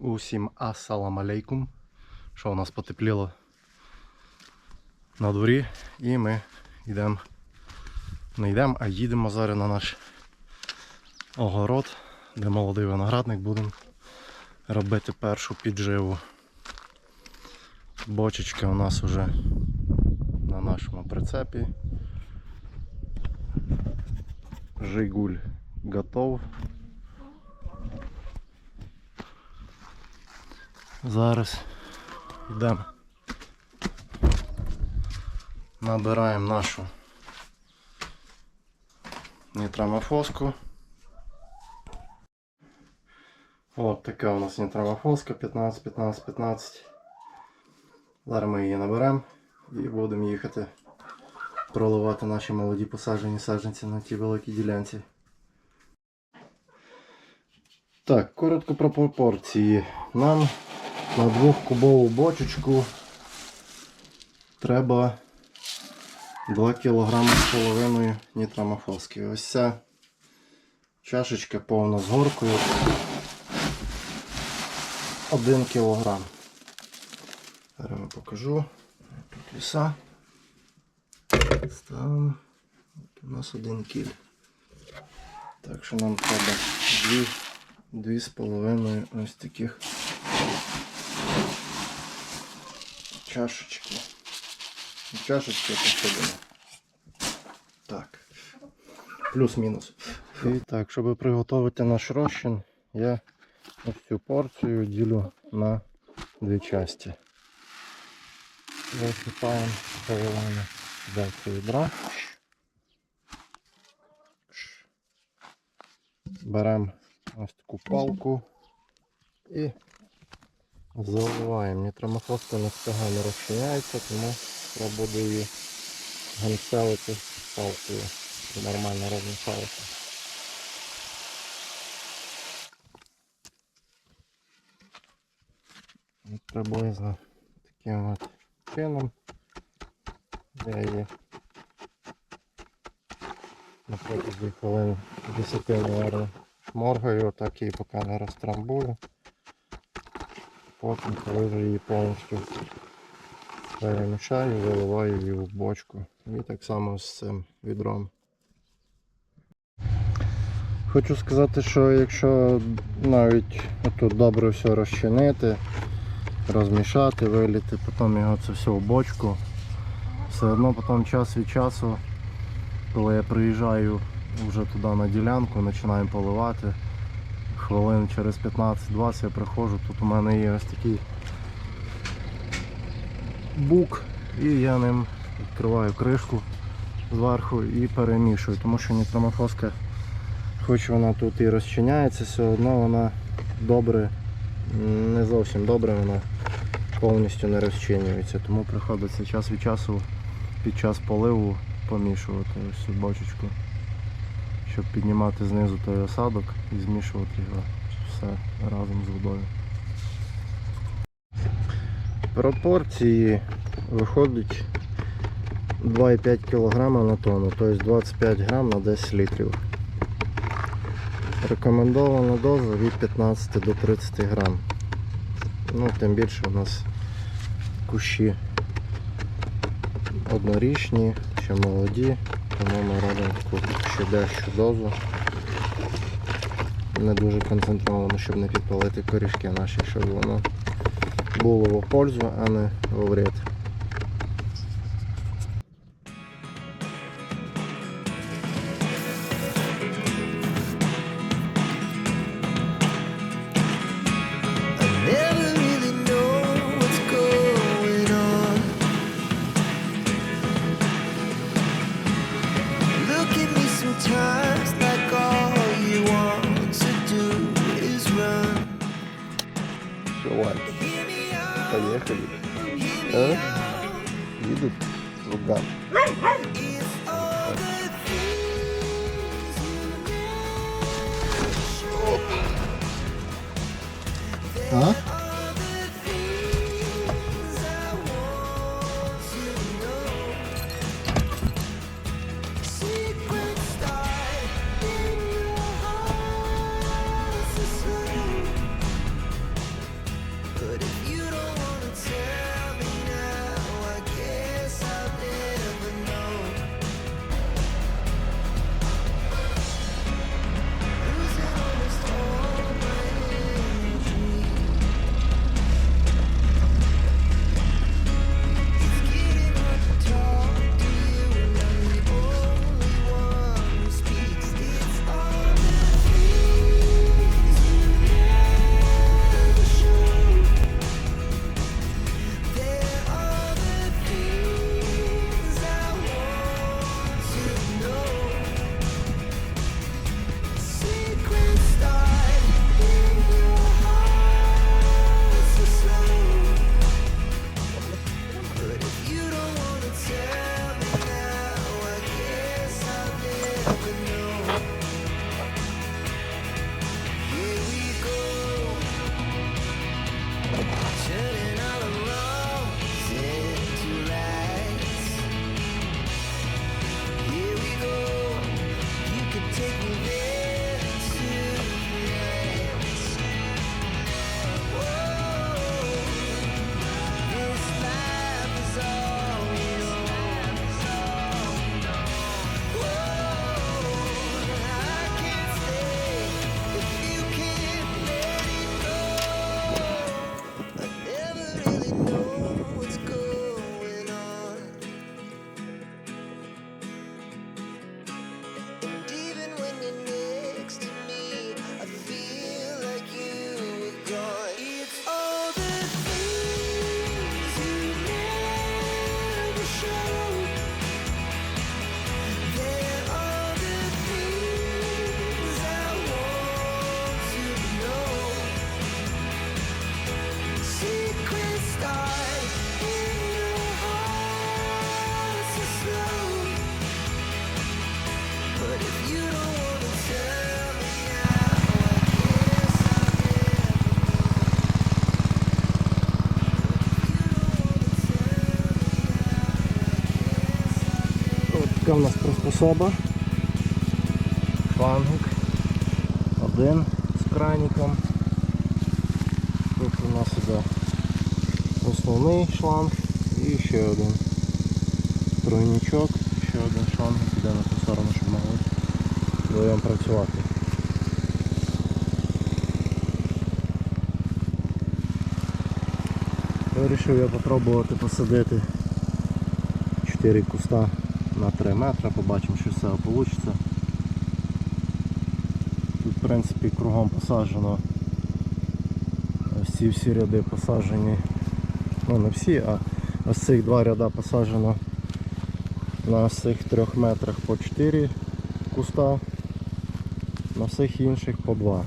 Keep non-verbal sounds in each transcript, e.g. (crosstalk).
Усім ассалам алейкум. Що у нас потепліло на дворі і ми йдемо. Не йдемо, а їдемо зараз на наш огород, де молодий виноградник будемо робити першу підживу. Бочечка у нас вже на нашому прицепі. Жигуль готов. Зараз йдемо. Набираємо нашу нітрамофоску. От така у нас нітрамофоска 15, 15, 15. Зараз ми її наберемо і будемо їхати проливати наші молоді посаджені саджанці на тій великій ділянці. Так, коротко про пропорції. Нам на двохкубову бочечку треба 2 кг з половиною нітрамофоски. Ось ця чашечка повна з горкою 1 кг. Зараз я покажу. Тут ліса. Ставимо. У нас один кіль. Так що нам треба дві, дві з половиною ось таких чашечки. Чашечки посудимо. Так. Плюс-мінус. І так, щоб приготувати наш розчин, я ось цю порцію ділю на дві часті. Висипаємо поливаємо дальше відра. Беремо ось таку палку і заливаємо. Нітромофоска не встигає розчиняється, тому я буду її ганцелити палкою. Нормально розмішалося. Приблизно таким от чином я її на протязі хвилин 10 наверное, шморгаю, так її поки не розтрамбую. Потім, коли її повністю перемішаю, виливаю її в бочку. І так само з цим відром. Хочу сказати, що якщо навіть тут добре все розчинити, розмішати, виліти, потім його це все в бочку, все одно потім час від часу, коли я приїжджаю вже туди на ділянку, починаємо поливати, хвилин через 15-20 я приходжу, тут у мене є ось такий бук і я ним відкриваю кришку зверху і перемішую, тому що нітромофоска, хоч вона тут і розчиняється, все одно вона добре, не зовсім добре, вона повністю не розчинюється, тому приходиться час від часу під час поливу помішувати ось цю бочечку, щоб піднімати знизу той осадок і змішувати його все разом з водою. Пропорції виходить 2,5 кг на тонну, тобто 25 грам на 10 літрів. Рекомендована доза від 15 до 30 грам. Ну, тим більше у нас кущі однорічні, ще молоді, тому ми робимо таку ще дещу дозу. Не дуже концентровано, щоб не підпалити корішки наші, щоб воно було в пользу, а не в вред. Out, поехали. А? Едут know А? Така в нас приспособа. Шлангик. Один з краніком. Тут у нас іде основний шланг і ще один тройничок, ще один шланг іде на ту сторону, щоб могли вдвоєм працювати. Вирішив я попробувати посадити 4 куста на 3 метри, побачимо, що з цього вийде. Тут в принципі кругом посаджено. Всі всі ряди посаджені. Ну не всі, а ось цих два ряда посаджено на цих трьох метрах по 4 куста, на всіх інших по 2.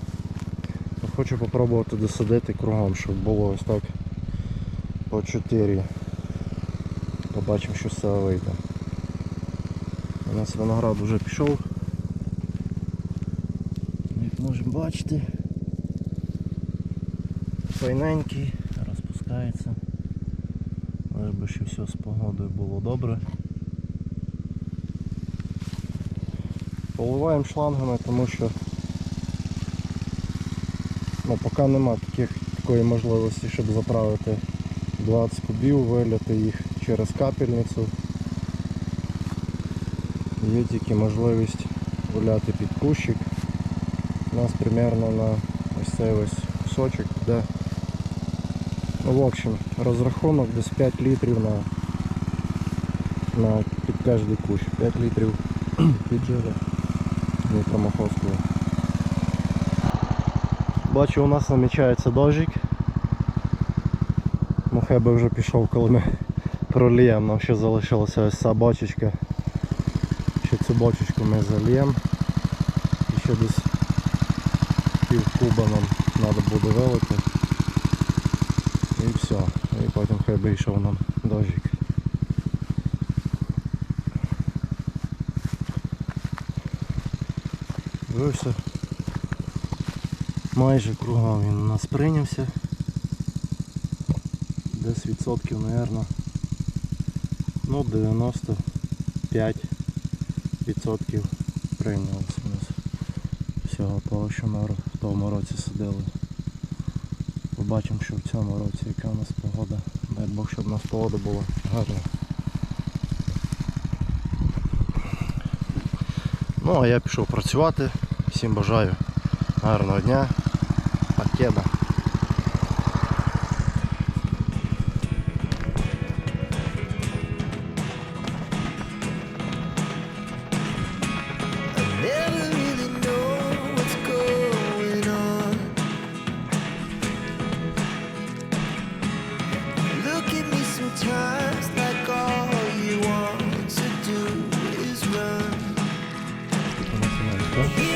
Хочу попробувати досадити кругом, щоб було ось так по 4. Побачимо, що з цього вийде. У нас виноград вже пішов. Як можемо бачити. Файненький, розпускається. Лиш би ще все з погодою було добре. Поливаємо шлангами, тому що ну, поки нема таких, такої можливості, щоб заправити 20 кубів, виляти їх через капельницю. Є тільки можливість виляти під кущик. У нас примерно на ось цей ось кусочок де Ну, в общем, розрахунок десь 5 літрів на, на під кожний кущ. 5 літрів (clears throat) під жира нітромофоскового. Бачу, у нас намічається дощик. Ну хай би вже пішов, коли ми (laughs) проліємо. Нам ще залишилася ось ця бочечка. Цю бочечку ми зальємо. І ще десь пів куба нам треба буде вилити. І все. І потім хай би йшов нам дощик. Дивився. Майже кругом він у нас прийнявся. Десь відсотків, мабуть, ну 95 відсотків прийнялося у нас всього того, що ми в тому році сидили. Побачимо, що в цьому році яка у нас погода. Дай Бог, щоб у нас погода була гарна. Ну а я пішов працювати. Всім бажаю гарного дня. Покеда. 你